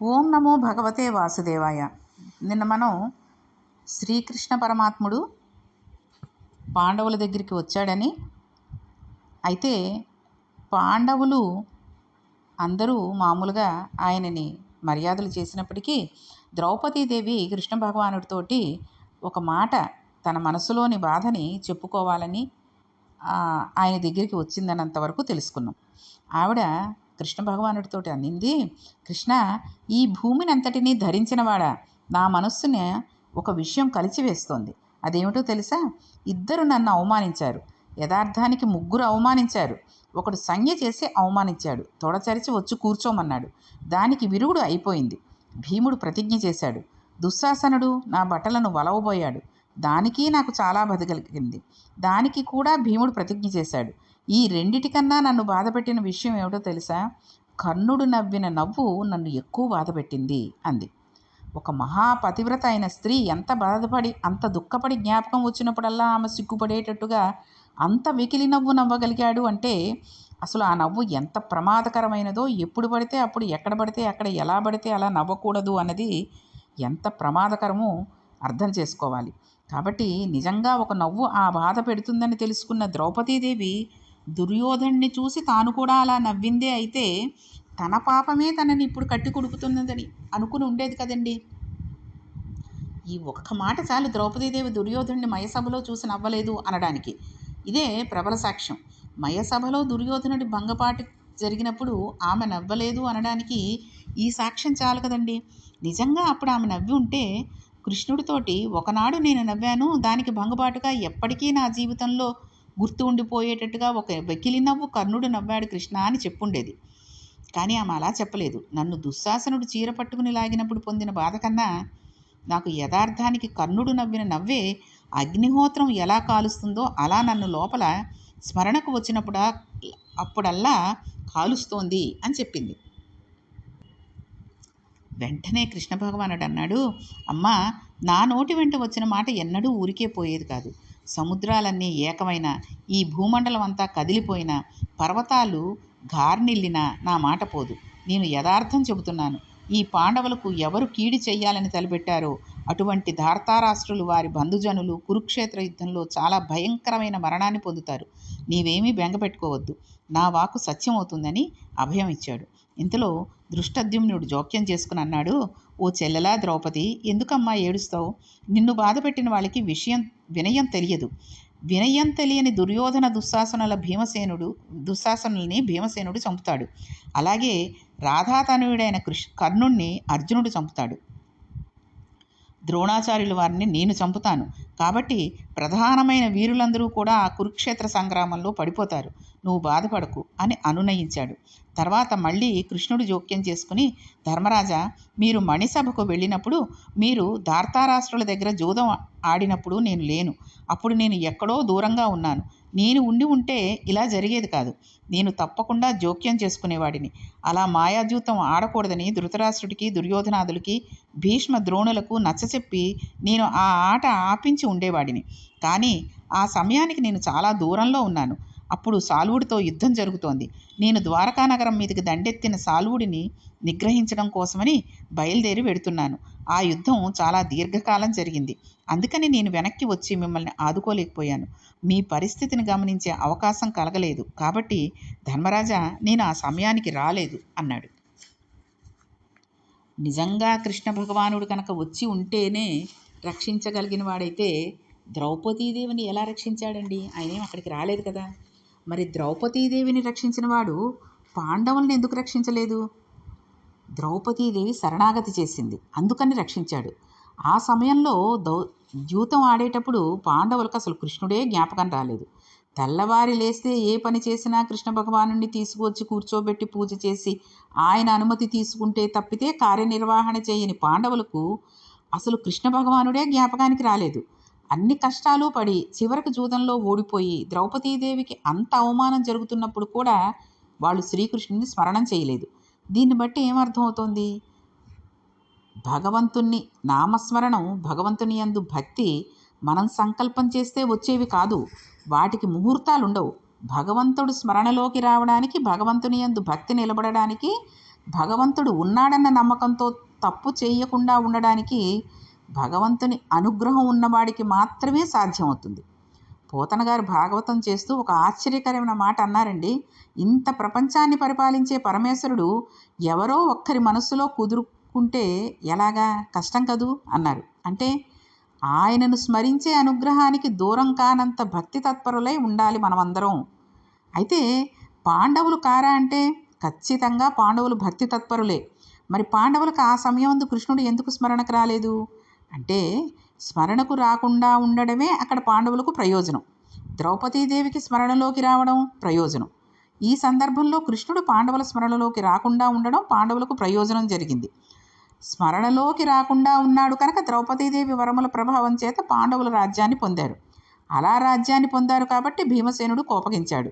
ఓం నమో భగవతే వాసుదేవాయ. నిన్న మనం శ్రీకృష్ణ పరమాత్ముడు పాండవుల దగ్గరికి వచ్చాడని అయితే పాండవులు అందరూ మామూలుగా ఆయనని మర్యాదలు చేసినప్పటికీ ద్రౌపదీదేవి కృష్ణ భగవానుడితోటి ఒక మాట తన మనసులోని బాధని చెప్పుకోవాలని ఆయన దగ్గరికి వచ్చిందనంత వరకు తెలుసుకున్నాం. ఆవిడ కృష్ణ భగవానుడితో అందింది కృష్ణ ఈ భూమిని అంతటినీ ధరించినవాడా? నా మనస్సుని ఒక విషయం కలిచివేస్తోంది అదేమిటో తెలుసా? ఇద్దరు నన్ను అవమానించారు. యథార్థానికి ముగ్గురు అవమానించారు. ఒకడు సంజ్ఞ చేసి అవమానించాడు. తొడచరిచి వచ్చి కూర్చోమన్నాడు. దానికి విరుగుడు అయిపోయింది. భీముడు ప్రతిజ్ఞ చేశాడు. దుశ్శాసనుడు నా బట్టలను వలవబోయాడు. దానికి నాకు చాలా బతకలిగింది కలిగింది. దానికి కూడా భీముడు ప్రతిజ్ఞ చేశాడు. ఈ రెండిటికన్నా నన్ను బాధపెట్టిన విషయం ఏమిటో తెలుసా? కర్ణుడు నవ్విన నవ్వు నన్ను ఎక్కువ బాధపెట్టింది అంది. ఒక మహాపతివ్రత అయిన స్త్రీ ఎంత బాధపడి అంత దుఃఖపడి జ్ఞాపకం వచ్చినప్పుడల్లా ఆమె సిగ్గుపడేటట్టుగా అంత వెకిలి నవ్వు నవ్వగలిగాడు అంటే అసలు ఆ నవ్వు ఎంత ప్రమాదకరమైనదో ఎప్పుడు పడితే అప్పుడు ఎక్కడ పడితే అక్కడ ఎలా పడితే అలా నవ్వకూడదు అన్నది ఎంత ప్రమాదకరమో అర్థం చేసుకోవాలి. కాబట్టి నిజంగా ఒక నవ్వు ఆ బాధ పెడుతుందని తెలుసుకున్న ద్రౌపదీదేవి దుర్యోధన్ని చూసి తాను కూడా అలా నవ్విందే అయితే తన పాపమే తనని ఇప్పుడు కట్టి కొడుకుతున్నదని అనుకుని ఉండేది కదండి. ఈ ఒక్క మాట చాలు ద్రౌపదీదేవి దుర్యోధనుని మయసభలో చూసి నవ్వలేదు అనడానికి. ఇదే ప్రబల సాక్ష్యం. మయసభలో దుర్యోధనుడి భంగపాటు జరిగినప్పుడు ఆమె నవ్వలేదు అనడానికి ఈ సాక్ష్యం చాలు కదండి. నిజంగా అప్పుడు ఆమె నవ్వి ఉంటే కృష్ణుడితోటి ఒకనాడు నేను నవ్వాను దానికి భంగపాటుగా ఎప్పటికీ నా జీవితంలో గుర్తు ఉండిపోయేటట్టుగా ఒక వెకిలి నవ్వు కర్ణుడు నవ్వాడు కృష్ణ అని చెప్పుండేది. కానీ ఆమె అలా చెప్పలేదు. నన్ను దుశ్శాసనుడు చీర పట్టుకుని లాగినప్పుడు పొందిన బాధ కన్నా నాకు యథార్థానికి కర్ణుడు నవ్విన నవ్వే అగ్నిహోత్రం ఎలా కాలుస్తుందో అలా నన్ను లోపల స్మరణకు వచ్చినప్పుడు అప్పుడల్లా కాలుస్తోంది అని చెప్పింది. వెంటనే కృష్ణ భగవానుడు అన్నాడు అమ్మా నా నోటి వెంట వచ్చిన మాట ఎన్నడూ ఊరికే పోయేది కాదు. సముద్రాలన్నీ ఏకమైన ఈ భూమండలం అంతా కదిలిపోయిన పర్వతాలు గార్నిల్లిన నా మాట పోదు. నేను యథార్థం చెబుతున్నాను. ఈ పాండవులకు ఎవరు కీడి చెయ్యాలని తలపెట్టారో అటువంటి ధార్తారాష్ట్రులు వారి బంధుజనులు కురుక్షేత్ర యుద్ధంలో చాలా భయంకరమైన మరణాన్ని పొందుతారు. నీవేమీ బెంగపెట్టుకోవద్దు. నా వాకు సత్యం అవుతుందని అభయం ఇచ్చాడు ఇంతలో దృష్టద్యుమ్నుడు జోక్యం చేసుకుని అన్నాడు ఓ చెల్లెలా ద్రౌపది ఎందుకమ్మా ఏడుస్తావు? నిన్ను బాధపెట్టిన వాళ్ళకి విషయం వినయం తెలియదు. వినయం తెలియని దుర్యోధన దుశ్శాసనుల భీమసేనుడు దుశ్శాసనుల్ని భీమసేనుడు చంపుతాడు. అలాగే రాధాతనుయుడైన కృష్ కర్ణుణ్ణి అర్జునుడు చంపుతాడు. ద్రోణాచార్యుల వారిని నేను చంపుతాను. కాబట్టి ప్రధానమైన వీరులందరూ కూడా ఆ కురుక్షేత్ర సంగ్రామంలో పడిపోతారు. నువ్వు బాధపడకు అని అనునయించాడు. తర్వాత మళ్ళీ కృష్ణుడు జోక్యం చేసుకుని ధర్మరాజా మీరు మణిసభకు వెళ్ళినప్పుడు మీరు దార్తారాష్ట్రుల దగ్గర జూదం ఆడినప్పుడు నేను లేను. అప్పుడు నేను ఎక్కడో దూరంగా ఉన్నాను. నేను ఉండి ఉంటే ఇలా జరిగేది కాదు. నేను తప్పకుండా జోక్యం చేసుకునేవాడిని. అలా మాయాజూతం ఆడకూడదని ధృతరాష్ట్రుడికి దుర్యోధనాదులకి భీష్మ ద్రోణులకు నచ్చచెప్పి నేను ఆ ఆట ఆపించి ఉండేవాడిని. కానీ ఆ సమయానికి నేను చాలా దూరంలో ఉన్నాను. అప్పుడు సాల్వుడితో యుద్ధం జరుగుతోంది. నేను ద్వారకా నగరం మీదకి దండెత్తిన సాల్వుడిని నిగ్రహించడం కోసమని బయలుదేరి వెడుతున్నాను. ఆ యుద్ధం చాలా దీర్ఘకాలం జరిగింది. అందుకని నేను వెనక్కి వచ్చి మిమ్మల్ని ఆదుకోలేకపోయాను. మీ పరిస్థితిని గమనించే అవకాశం కలగలేదు. కాబట్టి ధర్మరాజా నేను ఆ సమయానికి రాలేదు అన్నాడు. నిజంగా కృష్ణ భగవానుడు కనుక వచ్చి ఉంటేనే రక్షించగలిగిన వాడైతే ద్రౌపదీదేవిని ఎలా రక్షించాడండి? ఆయనేం అక్కడికి రాలేదు కదా? మరి ద్రౌపదీదేవిని రక్షించిన వాడు పాండవుల్ని ఎందుకు రక్షించలేదు? ద్రౌపదీదేవి శరణాగతి చేసింది. అందుకని రక్షించాడు. ఆ సమయంలో దౌ ద్యూతం ఆడేటప్పుడు పాండవులకు అసలు కృష్ణుడే జ్ఞాపకం రాలేదు. తెల్లవారి లేస్తే ఏ పని చేసినా కృష్ణ భగవానుడిని తీసుకువచ్చి కూర్చోబెట్టి పూజ చేసి ఆయన అనుమతి తీసుకుంటే తప్పితే కార్యనిర్వహణ చేయని పాండవులకు అసలు కృష్ణ భగవానుడే జ్ఞాపకానికి రాలేదు. అన్ని కష్టాలు పడి చివరికి జూదంలో ఓడిపోయి ద్రౌపదీదేవికి అంత అవమానం జరుగుతున్నప్పుడు కూడా వాళ్ళు శ్రీకృష్ణుని స్మరణం చేయలేదు. దీన్ని బట్టి ఏమర్థమవుతోంది? భగవంతుణ్ణి నామస్మరణం భగవంతుని యందు భక్తి మనం సంకల్పం చేస్తే వచ్చేవి కాదు. వాటికి ముహూర్తాలు ఉండవు భగవంతుడు స్మరణలోకి రావడానికి భగవంతుని యందు భక్తి నిలబడడానికి భగవంతుడు ఉన్నాడన్న నమ్మకంతో తప్పు చేయకుండా ఉండడానికి భగవంతుని అనుగ్రహం ఉన్నవాడికి మాత్రమే సాధ్యమవుతుంది. పోతన గారు భాగవతం చేస్తూ ఒక ఆశ్చర్యకరమైన మాట అన్నారండి. ఇంత ప్రపంచాన్ని పరిపాలించే పరమేశ్వరుడు ఎవరో ఒక్కరి మనస్సులో కుదురుకుంటే ఎలాగా? కష్టం కదూ? అన్నారు. అంటే ఆయనను స్మరించే అనుగ్రహానికి దూరం కానంత భక్తి తత్పరులై ఉండాలి మనమందరం. అయితే పాండవులు కారా అంటే? ఖచ్చితంగా పాండవులు భక్తి తత్పరులే. మరి పాండవులకు ఆ సమయం కృష్ణుడు ఎందుకు స్మరణకు రాలేదు? అంటే స్మరణకు రాకుండా ఉండడమే అక్కడ పాండవులకు ప్రయోజనం. ద్రౌపదీదేవికి స్మరణలోకి రావడం ప్రయోజనం. ఈ సందర్భంలో కృష్ణుడు పాండవుల స్మరణలోకి రాకుండా ఉండడం పాండవులకు ప్రయోజనం జరిగింది. స్మరణలోకి రాకుండా ఉన్నాడు కనుక ద్రౌపదీదేవి వరముల ప్రభావం చేత పాండవుల రాజ్యాన్ని పొందారు. అలా రాజ్యాన్ని పొందారు కాబట్టి భీమసేనుడు కోపగించాడు.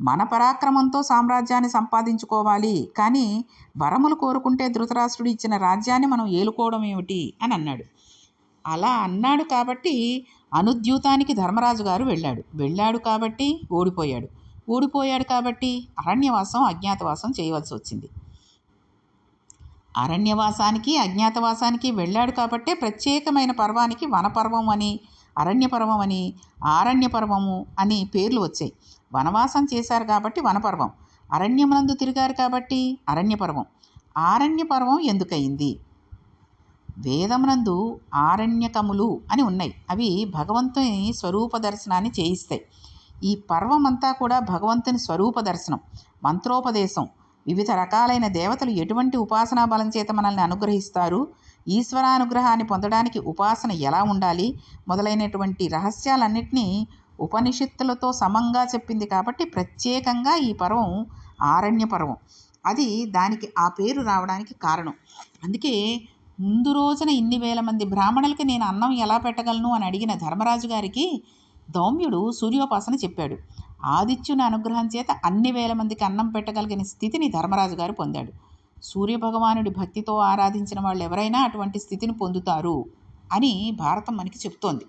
మన పరాక్రమంతో సామ్రాజ్యాన్ని సంపాదించుకోవాలి కానీ వరములు కోరుకుంటే ధృతరాష్ట్రుడు ఇచ్చిన రాజ్యాన్ని మనం ఏలుకోవడం ఏమిటి? అని అన్నాడు. అలా అన్నాడు కాబట్టి అనుద్యూతానికి ధర్మరాజు గారు వెళ్ళాడు. వెళ్ళాడు కాబట్టి ఓడిపోయాడు. ఓడిపోయాడు కాబట్టి అరణ్యవాసం అజ్ఞాతవాసం చేయవలసి వచ్చింది. అరణ్యవాసానికి అజ్ఞాతవాసానికి వెళ్ళాడు కాబట్టే ప్రత్యేకమైన పర్వానికి వనపర్వం అని అరణ్యపర్వం అని ఆరణ్యపర్వము అని పేర్లు వచ్చాయి. వనవాసం చేశారు కాబట్టి వనపర్వం. అరణ్యమునందు తిరిగారు కాబట్టి అరణ్యపర్వం. ఆరణ్యపర్వం ఎందుకయింది? వేదమునందు ఆరణ్యకములు అని ఉన్నాయి. అవి భగవంతుని స్వరూప దర్శనాన్ని చేయిస్తాయి. ఈ పర్వం అంతా కూడా భగవంతుని స్వరూప దర్శనం మంత్రోపదేశం. వివిధ రకాలైన దేవతలు ఎటువంటి ఉపాసనా బలం చేత మనల్ని అనుగ్రహిస్తారు? ఈశ్వరానుగ్రహాన్ని పొందడానికి ఉపాసన ఎలా ఉండాలి? మొదలైనటువంటి రహస్యాలన్నింటినీ ఉపనిషత్తులతో సమంగా చెప్పింది కాబట్టి ప్రత్యేకంగా ఈ పర్వం ఆరణ్య పర్వం. అది దానికి ఆ పేరు రావడానికి కారణం. అందుకే ముందు రోజున ఇన్ని వేల మంది బ్రాహ్మణులకి నేను అన్నం ఎలా పెట్టగలను అని అడిగిన ధర్మరాజు గారికి దౌమ్యుడు సూర్యోపాసన చెప్పాడు. ఆదిత్యుని అనుగ్రహం చేత అన్ని వేల మందికి అన్నం పెట్టగలిగిన స్థితిని ధర్మరాజు గారు పొందాడు. సూర్యభగవానుడి భక్తితో ఆరాధించిన వాళ్ళు ఎవరైనా అటువంటి స్థితిని పొందుతారు అని భారతం మనకి చెప్తోంది.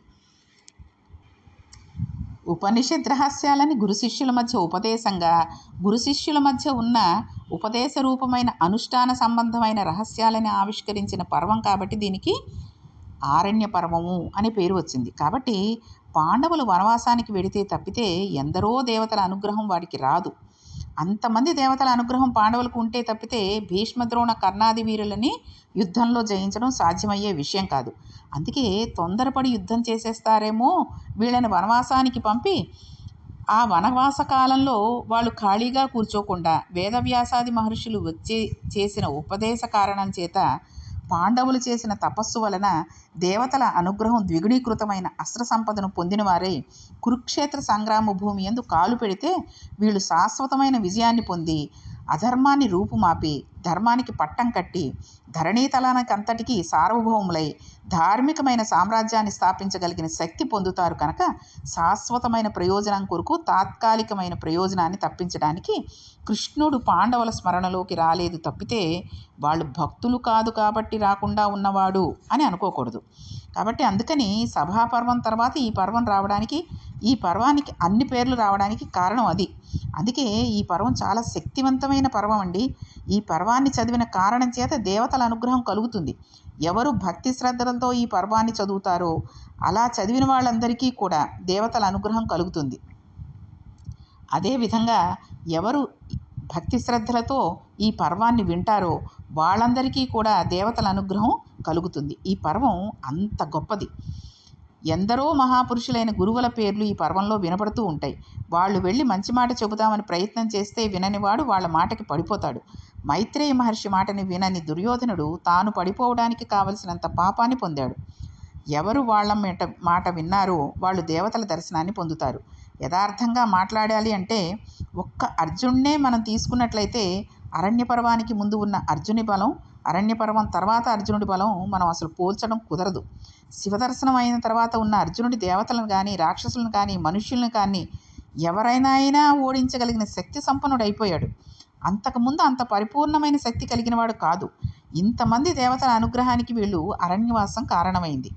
ఉపనిషద్ రహస్యాలని గురు శిష్యుల మధ్య ఉపదేశంగా గురు శిష్యుల మధ్య ఉన్న ఉపదేశ రూపమైన అనుష్ఠాన సంబంధమైన రహస్యాలని ఆవిష్కరించిన పర్వం కాబట్టి దీనికి ఆరణ్య పర్వము అనే పేరు వచ్చింది. కాబట్టి పాండవులు వనవాసానికి వెడితే తప్పితే ఎందరో దేవతల అనుగ్రహం వాడికి రాదు. అంతమంది దేవతల అనుగ్రహం పాండవులకు ఉంటే తప్పితే భీష్మద్రోణ కర్ణాది వీరులని యుద్ధంలో జయించడం సాధ్యమయ్యే విషయం కాదు. అందుకే తొందరపడి యుద్ధం చేసేస్తారేమో వీళ్ళని వనవాసానికి పంపి ఆ వనవాస కాలంలో వాళ్ళు ఖాళీగా కూర్చోకుండా వేదవ్యాసాది మహర్షులు వచ్చే చేసిన ఉపదేశ కారణం చేత పాండవులు చేసిన తపస్సు వలన దేవతల అనుగ్రహం ద్విగుణీకృతమైన అస్త్ర సంపదను పొందినవారై కురుక్షేత్ర సంగ్రామ భూమి ఎందు కాలు పెడితే వీళ్ళు శాశ్వతమైన విజయాన్ని పొంది అధర్మాన్ని రూపుమాపి ధర్మానికి పట్టం కట్టి ధరణీతలానికంతటికీ సార్వభౌములై ధార్మికమైన సామ్రాజ్యాన్ని స్థాపించగలిగిన శక్తి పొందుతారు కనుక శాశ్వతమైన ప్రయోజనం కొరకు తాత్కాలికమైన ప్రయోజనాన్ని తప్పించడానికి కృష్ణుడు పాండవుల స్మరణలోకి రాలేదు తప్పితే వాళ్ళు భక్తులు కాదు కాబట్టి రాకుండా ఉన్నవాడు అని అనుకోకూడదు. కాబట్టి అందుకని సభాపర్వం తర్వాత ఈ పర్వం రావడానికి ఈ పర్వానికి అన్ని పేర్లు రావడానికి కారణం అది. అందుకే ఈ పర్వం చాలా శక్తివంతమైన పర్వం అండి. ఈ పర్వాన్ని చదివిన కారణం చేత దేవతల అనుగ్రహం కలుగుతుంది. ఎవరు భక్తి శ్రద్ధలతో ఈ పర్వాన్ని చదువుతారో అలా చదివిన వాళ్ళందరికీ కూడా దేవతల అనుగ్రహం కలుగుతుంది. అదేవిధంగా ఎవరు భక్తి శ్రద్ధలతో ఈ పర్వాన్ని వింటారో వాళ్ళందరికీ కూడా దేవతల అనుగ్రహం కలుగుతుంది. ఈ పర్వం అంత గొప్పది. ఎందరో మహాపురుషులైన గురువుల పేర్లు ఈ పర్వంలో వినపడుతూ ఉంటాయి. వాళ్ళు వెళ్ళి మంచి మాట చెబుదామని ప్రయత్నం చేస్తే విననివాడు వాళ్ళ మాటకి పడిపోతాడు. మైత్రేయ మహర్షి మాటని వినని దుర్యోధనుడు తాను పడిపోవడానికి కావలసినంత పాపాన్ని పొందాడు. ఎవరు వాళ్ళ మాట మాట విన్నారో వాళ్ళు దేవతల దర్శనాన్ని పొందుతారు. యథార్థంగా మాట్లాడాలి అంటే ఒక్క అర్జున్నే మనం తీసుకున్నట్లయితే అరణ్య పర్వానికి ముందు ఉన్న అర్జుని బలం అరణ్య పర్వం తర్వాత అర్జునుడి బలం మనం అసలు పోల్చడం కుదరదు. శివదర్శనం అయిన తర్వాత ఉన్న అర్జునుడి దేవతలను కానీ రాక్షసులను కానీ మనుష్యులను కానీ ఎవరైనా అయినా ఓడించగలిగిన శక్తి సంపన్నుడు అయిపోయాడు. అంతకుముందు అంత పరిపూర్ణమైన శక్తి కలిగిన వాడు కాదు. ఇంతమంది దేవతల అనుగ్రహానికి వీళ్ళు అరణ్యవాసం కారణమైంది.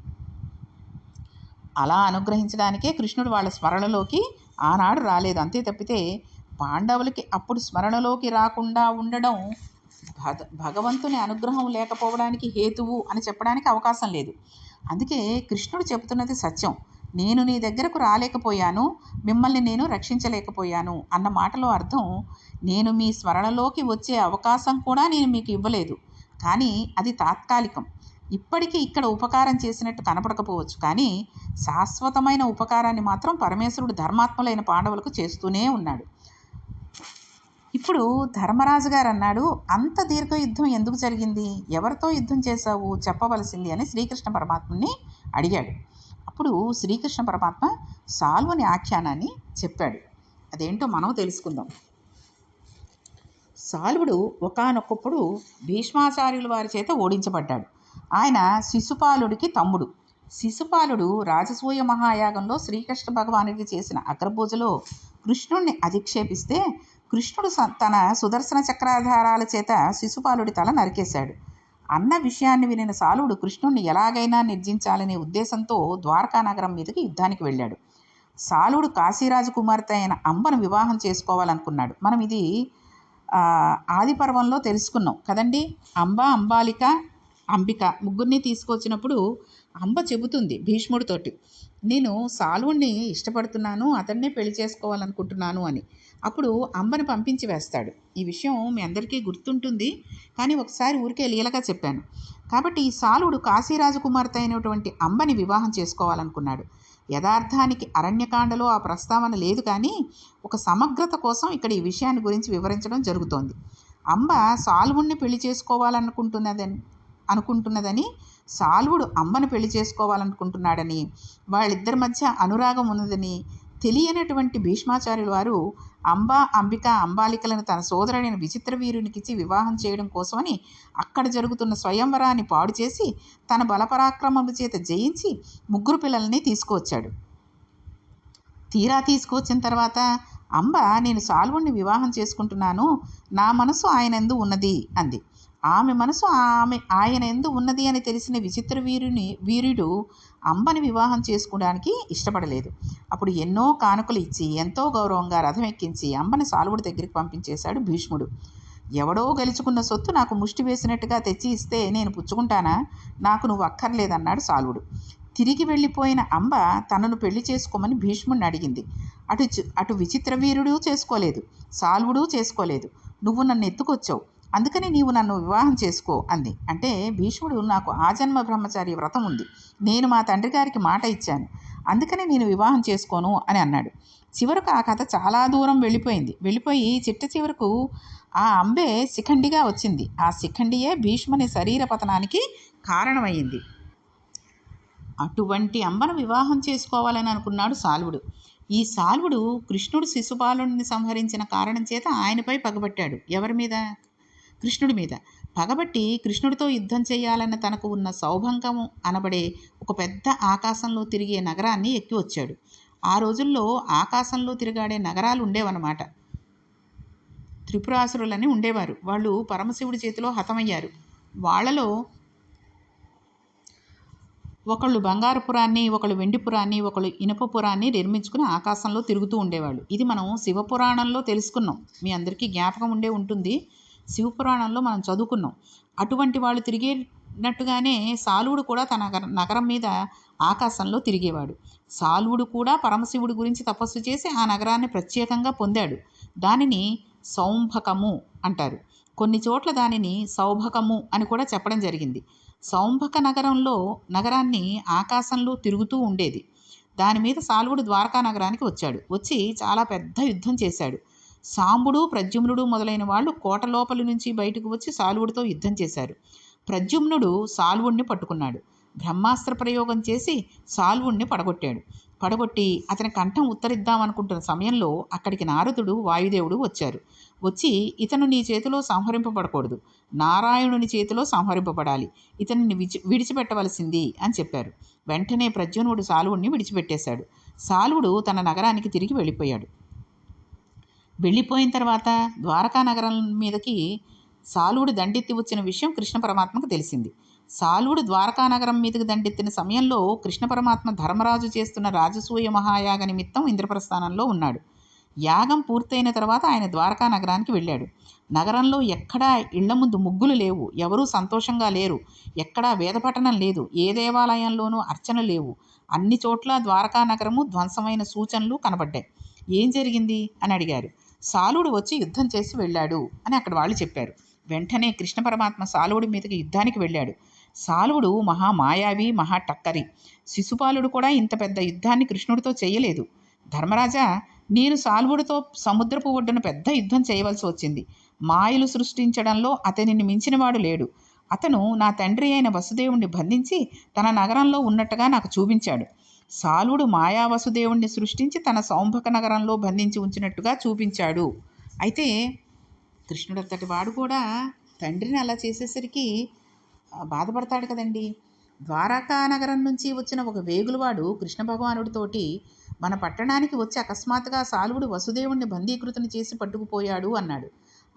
అలా అనుగ్రహించడానికే కృష్ణుడు వాళ్ళ స్మరణలోకి ఆనాడు రాలేదు. అంతే తప్పితే పాండవులకి అప్పుడు స్మరణలోకి రాకుండా ఉండడం భగవంతుని అనుగ్రహం లేకపోవడానికి హేతువు అని చెప్పడానికి అవకాశం లేదు. అందుకే కృష్ణుడు చెబుతున్నది సత్యం. నేను నీ దగ్గరకు రాలేకపోయాను మిమ్మల్ని నేను రక్షించలేకపోయాను అన్న మాటలో అర్థం నేను మీ స్మరణలోకి వచ్చే అవకాశం కూడా నేను మీకు ఇవ్వలేదు. కానీ అది తాత్కాలికం. ఇప్పటికీ ఇక్కడ ఉపకారం చేసినట్టు కనపడకపోవచ్చు కానీ శాశ్వతమైన ఉపకారాన్ని మాత్రం పరమేశ్వరుడు ధర్మాత్ములైన పాండవులకు చేస్తూనే ఉన్నాడు. ఇప్పుడు ధర్మరాజు గారు అన్నాడు అంత దీర్ఘ యుద్ధం ఎందుకు జరిగింది? ఎవరితో యుద్ధం చేశావు? చెప్పవలసింది అని శ్రీకృష్ణ పరమాత్మని అడిగాడు. అప్పుడు శ్రీకృష్ణ పరమాత్మ సాల్వని ఆఖ్యానాన్ని చెప్పాడు. అదేంటో మనం తెలుసుకుందాం. సాల్వుడు ఒకనొకప్పుడు భీష్మాచార్యుల వారి చేత ఓడించబడ్డాడు. ఆయన శిశుపాలుడికి తమ్ముడు. శిశుపాలుడు రాజసూయ మహాయాగంలో శ్రీకృష్ణ భగవానుడికి చేసిన అగ్రభూజలో కృష్ణుణ్ణి అధిక్షేపిస్తే కృష్ణుడు స- తన సుదర్శన చక్రాధారాల చేత శిశుపాలుడి తల నరికేశాడు. అన్న విషయాన్ని వినిన సాలువుడు కృష్ణుణ్ణి ఎలాగైనా నిర్జించాలనే ఉద్దేశంతో ద్వారకా నగరం మీదకి యుద్ధానికి వెళ్ళాడు. సాలుడు కాశీరాజు కుమార్తె అయిన అంబను వివాహం చేసుకోవాలనుకున్నాడు. మనం ఇది ఆది పర్వంలో తెలుసుకున్నాం కదండి. అంబ అంబాలిక అంబిక ముగ్గురిని తీసుకొచ్చినప్పుడు అంబ చెబుతుంది భీష్ముడితోటి నేను సాలువుణ్ణి ఇష్టపడుతున్నాను అతన్నే పెళ్ళి చేసుకోవాలనుకుంటున్నాను అని. అప్పుడు అంబను పంపించి వేస్తాడు. ఈ విషయం మీ అందరికీ గుర్తుంటుంది కానీ ఒకసారి ఊరికే లీలగా చెప్పాను. కాబట్టి ఈ సాలుడు కాశీరాజు కుమార్తె అయినటువంటి అంబని వివాహం చేసుకోవాలనుకున్నాడు. యథార్థానికి అరణ్యకాండలో ఆ ప్రస్తావన లేదు కానీ ఒక సమగ్రత కోసం ఇక్కడ ఈ విషయాన్ని గురించి వివరించడం జరుగుతోంది. అంబ సాల్వుణ్ణి పెళ్ళి చేసుకోవాలనుకుంటున్నదని అనుకుంటున్నదని సాల్వుడు అంబను పెళ్ళి చేసుకోవాలనుకుంటున్నాడని వాళ్ళిద్దరి మధ్య అనురాగం ఉన్నదని తెలియనటువంటి భీష్మాచార్యుల వారు అంబా అంబిక అంబాలికలను తన సోదరుడైన విచిత్ర వీరునికిచ్చి వివాహం చేయడం కోసమని అక్కడ జరుగుతున్న స్వయంవరాన్ని పాడు చేసి తన బలపరాక్రమం చేత జయించి ముగ్గురు పిల్లల్ని తీసుకువచ్చాడు. తీరా తీసుకువచ్చిన తర్వాత అంబ నేను సాల్వుణ్ణి వివాహం చేసుకుంటున్నాను. నా మనసు ఆయనందు ఉన్నది అంది. ఆమె మనసు ఆమె ఆయన ఎందు ఉన్నది అని తెలిసిన విచిత్ర వీరుని వీరుడు అంబని వివాహం చేసుకోవడానికి ఇష్టపడలేదు. అప్పుడు ఎన్నో కానుకలు ఇచ్చి ఎంతో గౌరవంగా రథం ఎక్కించి అంబని సాలువుడి దగ్గరికి పంపించేశాడు భీష్ముడు. ఎవడో గెలుచుకున్న సొత్తు నాకు ముష్టి వేసినట్టుగా తెచ్చి ఇస్తే నేను పుచ్చుకుంటానా? నాకు నువ్వు అక్కర్లేదన్నాడు సాలువుడు. తిరిగి వెళ్ళిపోయిన అంబ తనను పెళ్ళి చేసుకోమని భీష్ముడిని అడిగింది. అటు అటు విచిత్ర వీరుడు చేసుకోలేదు సాల్వుడు చేసుకోలేదు. నువ్వు నన్ను ఎత్తుకొచ్చావు. అందుకని నీవు నన్ను వివాహం చేసుకో అంది. అంటే భీష్ముడు నాకు ఆజన్మ బ్రహ్మచారి వ్రతం ఉంది. నేను మా తండ్రి గారికి మాట ఇచ్చాను. అందుకని నేను వివాహం చేసుకోను అని అన్నాడు. చివరకు ఆ కథ చాలా దూరం వెళ్ళిపోయింది. వెళ్ళిపోయి చిట్ట చివరకు ఆ అంబే శిఖండిగా వచ్చింది. ఆ శిఖండియే భీష్ముని శరీర పతనానికి కారణమైంది అటువంటి అంబను వివాహం చేసుకోవాలని అనుకున్నాడు సాల్వుడు. ఈ సాల్వుడు కృష్ణుడు శిశుపాలుడిని సంహరించిన కారణం చేత ఆయనపై పగబట్టాడు. ఎవరి మీద? కృష్ణుడి మీద. పగబట్టి కృష్ణుడితో యుద్ధం చేయాలన్న తనకు ఉన్న సౌభంగము అనబడే ఒక పెద్ద ఆకాశంలో తిరిగే నగరాన్ని ఎక్కి వచ్చాడు ఆ రోజుల్లో ఆకాశంలో తిరిగాడే నగరాలు ఉండేవన్నమాట. త్రిపురాసురులని ఉండేవారు. వాళ్ళు పరమశివుడి చేతిలో హతమయ్యారు. వాళ్ళలో ఒకళ్ళు బంగారుపురాన్ని ఒకళ్ళు వెండిపురాన్ని ఒకళ్ళు ఇనుపపురాన్ని నిర్మించుకుని ఆకాశంలో తిరుగుతూ ఉండేవాళ్ళు. ఇది మనం శివపురాణంలో తెలుసుకున్నాం. మీ అందరికీ జ్ఞాపకం ఉండే ఉంటుంది. శివపురాణంలో మనం చదువుకున్నాం. అటువంటి వాళ్ళు తిరిగేటట్టుగానే సాలువుడు కూడా తన నగరం మీద ఆకాశంలో తిరిగేవాడు. సాలువుడు కూడా పరమశివుడి గురించి తపస్సు చేసి ఆ నగరాన్ని ప్రత్యేకంగా పొందాడు. దానిని సౌంభకము అంటారు. కొన్ని చోట్ల దానిని సౌభకము అని కూడా చెప్పడం జరిగింది. సౌంభక నగరంలో నగరాన్ని ఆకాశంలో తిరుగుతూ ఉండేది. దాని మీద సాల్వుడు ద్వారకా నగరానికి వచ్చాడు. వచ్చి చాలా పెద్ద యుద్ధం చేశాడు. సాంబుడు ప్రద్యుమ్నుడు మొదలైన వాళ్ళు కోట లోపలి నుంచి బయటకు వచ్చి సాల్వుడితో యుద్ధం చేశారు. ప్రద్యుమ్నుడు సాల్వుణ్ణి పట్టుకున్నాడు. బ్రహ్మాస్త్ర ప్రయోగం చేసి సాల్వుణ్ణి పడగొట్టాడు. పడగొట్టి అతని కంఠం ఉత్తరిద్దామనుకుంటున్న సమయంలో అక్కడికి నారదుడు వాయుదేవుడు వచ్చారు. వచ్చి ఇతను నీ చేతిలో సంహరింపబడకూడదు. నారాయణుని చేతిలో సంహరింపబడాలి. ఇతనిని విచి విడిచిపెట్టవలసింది అని చెప్పారు. వెంటనే ప్రద్యుమ్నుడు సాలువుడిని విడిచిపెట్టేశాడు. సాలువుడు తన నగరానికి తిరిగి వెళ్ళిపోయాడు. వెళ్ళిపోయిన తర్వాత ద్వారకా నగరం మీదకి సాలువుడు దండెత్తి వచ్చిన విషయం కృష్ణ పరమాత్మకు తెలిసింది. సాలువుడు ద్వారకా నగరం మీదకి దండెత్తిన సమయంలో కృష్ణ పరమాత్మ ధర్మరాజు చేస్తున్న రాజసూయ మహాయాగ నిమిత్తం ఇంద్రప్రస్థానంలో ఉన్నాడు. యాగం పూర్తయిన తర్వాత ఆయన ద్వారకా నగరానికి వెళ్ళాడు. నగరంలో ఎక్కడా ఇళ్ళ ముందు ముగ్గులు లేవు. ఎవరూ సంతోషంగా లేరు. ఎక్కడా వేదపఠనం లేదు. ఏ దేవాలయంలోనూ అర్చన లేవు. అన్ని చోట్ల ద్వారకా నగరము ధ్వంసమైన సూచనలు కనబడ్డాయి. ఏం జరిగింది? అని అడిగారు. సాలుడు వచ్చి యుద్ధం చేసి వెళ్ళాడు అని అక్కడ వాళ్ళు చెప్పారు. వెంటనే కృష్ణ పరమాత్మ సాలువుడి మీదకి యుద్ధానికి వెళ్ళాడు. సాలువుడు మహా మాయావి మహా టక్కరి. శిశుపాలుడు కూడా ఇంత పెద్ద యుద్ధాన్ని కృష్ణుడితో చేయలేదు. ధర్మరాజా నేను సాల్వుడితో సముద్రపు ఒడ్డున పెద్ద యుద్ధం చేయవలసి వచ్చింది. మాయలు సృష్టించడంలో అతనిని మించినవాడు లేడు. అతను నా తండ్రి అయిన వసుదేవుణ్ణి బంధించి తన నగరంలో ఉన్నట్టుగా నాకు చూపించాడు. సాలుడు మాయా వసుదేవుణ్ణి సృష్టించి తన సౌంభక నగరంలో బంధించి ఉంచినట్టుగా చూపించాడు. అయితే కృష్ణుడంతటి వాడు కూడా తండ్రిని అలా చేసేసరికి బాధపడతాడు కదండి. ద్వారకా నగరం నుంచి వచ్చిన ఒక వేగులవాడు కృష్ణ భగవానుడితోటి మన పట్టణానికి వచ్చి అకస్మాత్తుగా సాలువుడు వసుదేవుణ్ణి బందీకృతుని చేసి పట్టుకుపోయాడు అన్నాడు.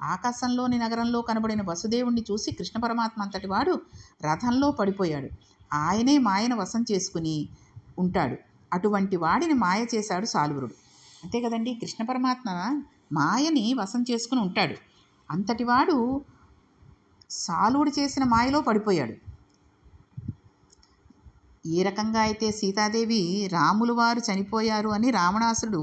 ఆకాశంలోని నగరంలో కనబడిన వసుదేవుణ్ణి చూసి కృష్ణ పరమాత్మ అంతటి వాడు రథంలో పడిపోయాడు. ఆయనే మాయను వశం చేసుకుని ఉంటాడు. అటువంటి వాడిని మాయ చేశాడు సాలువురుడు. అంతే కదండి? కృష్ణ పరమాత్మ మాయని వశం చేసుకుని ఉంటాడు. అంతటివాడు సాలువుడు చేసిన మాయలో పడిపోయాడు. ఏ రకంగా అయితే సీతాదేవి రాములు వారు చనిపోయారు అని రావణాసుడు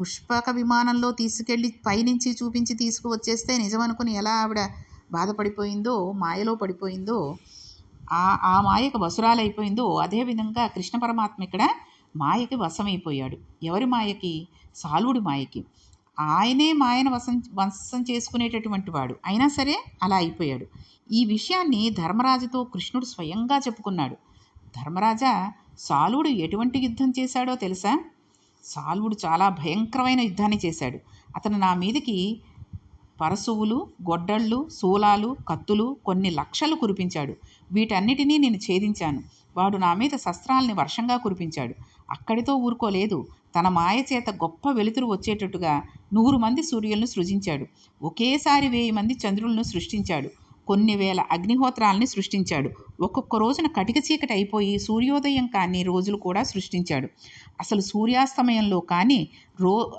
పుష్పక విమానంలో తీసుకెళ్ళి పైనుంచి చూపించి తీసుకువచ్చేస్తే నిజమనుకుని ఎలా ఆవిడ బాధపడిపోయిందో మాయలో పడిపోయిందో ఆ ఆ మాయకు వసురాలైపోయిందో అదేవిధంగా కృష్ణ పరమాత్మ ఇక్కడ మాయకి వశమైపోయాడు. ఎవరి మాయకి? సాలువుడి మాయకి. ఆయనే మాయను వశం వశం చేసుకునేటటువంటి వాడు. అయినా సరే అలా అయిపోయాడు. ఈ విషయాన్ని ధర్మరాజుతో కృష్ణుడు స్వయంగా చెప్పుకున్నాడు. ధర్మరాజా సాలువుడు ఎటువంటి యుద్ధం చేశాడో తెలుసా? సాల్వుడు చాలా భయంకరమైన యుద్ధాన్ని చేశాడు. అతను నా మీదకి పరశువులు గొడ్డళ్ళు శూలాలు కత్తులు కొన్ని లక్షలు కురిపించాడు. వీటన్నిటినీ నేను ఛేదించాను. వాడు నా మీద శస్త్రాల్ని వర్షంగా కురిపించాడు. అక్కడితో ఊరుకోలేదు. తన మాయ చేత గొప్ప వెలుతురు వచ్చేటట్టుగా నూరు మంది సూర్యులను సృజించాడు. ఒకేసారి వెయ్యి మంది చంద్రులను సృష్టించాడు. కొన్ని వేల అగ్నిహోత్రాల్ని సృష్టించాడు. ఒక్కొక్క రోజున కటిక చీకటి అయిపోయి సూర్యోదయం కాని రోజులు కూడా సృష్టించాడు. అసలు సూర్యాస్తమయంలో కానీ రో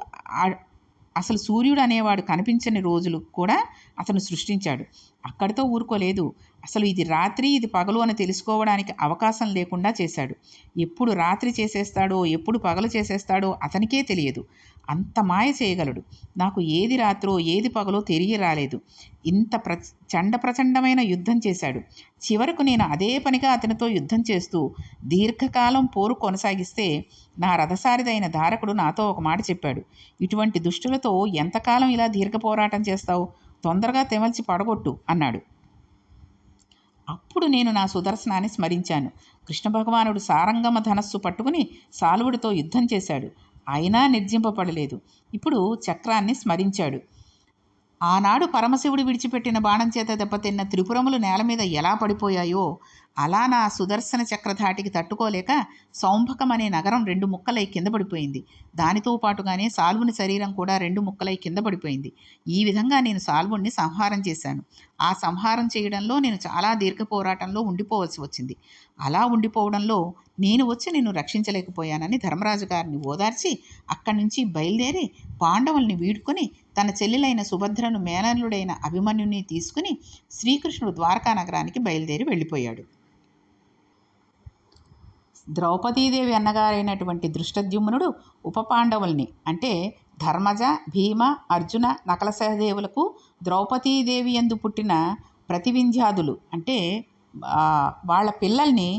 అసలు సూర్యుడు అనేవాడు కనిపించని రోజులు కూడా అతను సృష్టించాడు. అక్కడితో ఊరుకోలేదు. అసలు ఇది రాత్రి ఇది పగలు అని తెలుసుకోవడానికి అవకాశం లేకుండా చేశాడు. ఎప్పుడు రాత్రి చేసేస్తాడో ఎప్పుడు పగలు చేసేస్తాడో అతనికే తెలియదు. అంత మాయ చేయగలడు. నాకు ఏది రాత్రో ఏది పగలో తిరిగి రాలేదు ఇంత ప్ర చండ ప్రచండమైన యుద్ధం చేశాడు. చివరకు నేను అదే పనిగా అతనితో యుద్ధం చేస్తూ దీర్ఘకాలం పోరు కొనసాగిస్తే నా రథసారిదైన ధారకుడు నాతో ఒక మాట చెప్పాడు. ఇటువంటి దుష్టులతో ఎంతకాలం ఇలా దీర్ఘ పోరాటం చేస్తావు? తొందరగా తెమల్చి పడగొట్టు అన్నాడు. అప్పుడు నేను నా సుదర్శనాన్ని స్మరించాను. కృష్ణ భగవానుడు సారంగమ ధనస్సు పట్టుకుని సాలువుడితో యుద్ధం చేశాడు. అయినా నిర్జింపబడలేదు. ఇప్పుడు చక్రాన్ని స్మరించాడు. ఆనాడు పరమశివుడు విడిచిపెట్టిన బాణం చేత దెబ్బతిన్న త్రిపురములు నేల మీద ఎలా పడిపోయాయో అలా నా సుదర్శన చక్రధాటికి తట్టుకోలేక సౌంభకం అనే నగరం రెండు ముక్కలై కింద పడిపోయింది. దానితో పాటుగానే సాల్వుని శరీరం కూడా రెండు ముక్కలై కింద పడిపోయింది. ఈ విధంగా నేను సాల్వుణ్ణి సంహారం చేశాను. ఆ సంహారం చేయడంలో నేను చాలా దీర్ఘ పోరాటంలో ఉండిపోవలసి వచ్చింది. అలా ఉండిపోవడంలో నేను వచ్చి నిన్ను రక్షించలేకపోయానని ధర్మరాజు గారిని ఓదార్చి అక్కడి నుంచి బయలుదేరి పాండవుల్ని వీడుకొని తన చెల్లెలైన సుభద్రను మేనల్లుడైన అభిమన్యుని తీసుకుని శ్రీకృష్ణుడు ద్వారకా నగరానికి బయలుదేరి వెళ్ళిపోయాడు. ద్రౌపదీదేవి అన్నగారైనటువంటి దృష్టద్యుమ్నుడు ఉప పాండవుల్ని అంటే ధర్మజ భీమ అర్జున నకల సహదేవులకు ద్రౌపదీదేవి ఎందు పుట్టిన ప్రతివింధ్యాదులు అంటే వాళ్ళ పిల్లల్ని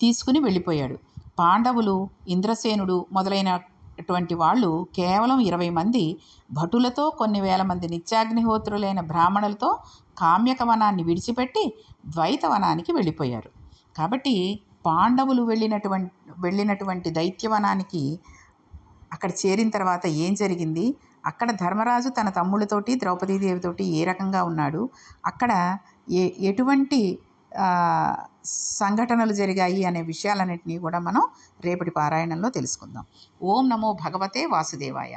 తీసుకుని వెళ్ళిపోయాడు. పాండవులు ఇంద్రసేనుడు మొదలైనటువంటి వాళ్ళు కేవలం ఇరవై మంది భటులతో కొన్ని వేల మంది నిత్యాగ్నిహోత్రులైన బ్రాహ్మణులతో కామ్యక వనాన్ని విడిచిపెట్టి ద్వైత వనానికి వెళ్ళిపోయారు. కాబట్టి పాండవులు వెళ్ళినటువంటి వెళ్ళినటువంటి దైత్యవనానికి అక్కడ చేరిన తర్వాత ఏం జరిగింది? అక్కడ ధర్మరాజు తన తమ్ముళ్ళతోటి ద్రౌపదీదేవితోటి ఏ రకంగా ఉన్నాడు? అక్కడ ఏ ఎటువంటి సంఘటనలు జరిగాయి అనే విషయాలన్నింటినీ కూడా మనం రేపటి పారాయణంలో తెలుసుకుందాం. ఓం నమో భగవతే వాసుదేవాయ.